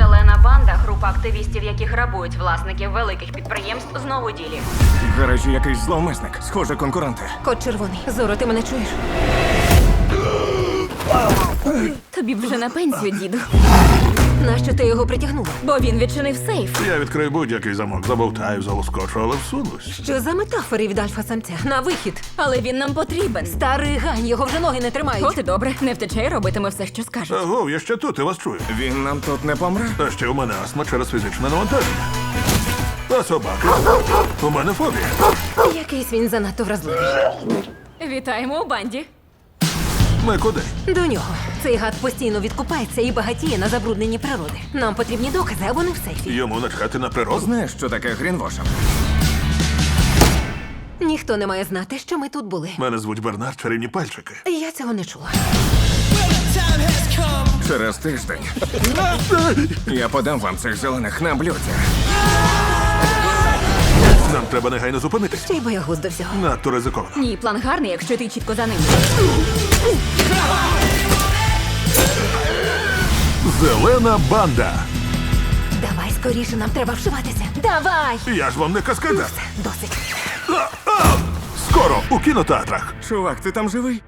Зелена банда, група активістів, які грабують власників великих підприємств, знову у ділі. В гаражі якийсь зловмисник. Схоже, конкуренти. Кот червоний. Зоро, ти мене чуєш? Тобі б вже на пенсію, діду. Нащо ти його притягнула? Бо він відчинив сейф. Я відкрию будь-який замок, забовтаю, залоскочу, але всунусь. Що за метафори від альфа-самця? На вихід. Але він нам потрібен. Старий гань, його вже ноги не тримають. От і добре, не втече і робитиме все, що скаже. Аго, я ще тут, я вас чую. Він нам тут не помре. А ще у мене астма через фізичне навантаження. А собаки? У мене фобія. Якийсь він занадто вразливий. Вітаємо у банді. Ми куди? До нього. Цей гад постійно відкупається і багатіє на забрудненні природи. Нам потрібні докази, а вони в сейфі. Йому начхати на природу? Знаєш, що таке грінвошинг? Ніхто не має знати, що ми тут були. Мене звуть Бернард Чарівні пальчики. Я цього не чула. Через тиждень. Я подам вам цих зелених на блюдці. Нам треба негайно зупинитись. Ще й боягуз до всього. Надто ризиковано. Ні, план гарний, якщо ти чітко за ним. Зелена банда. Давай скоріше, нам треба вшиватися. Давай! Я ж вам не каскада. Досить. Скоро у кінотеатрах. Чувак, ти там живий?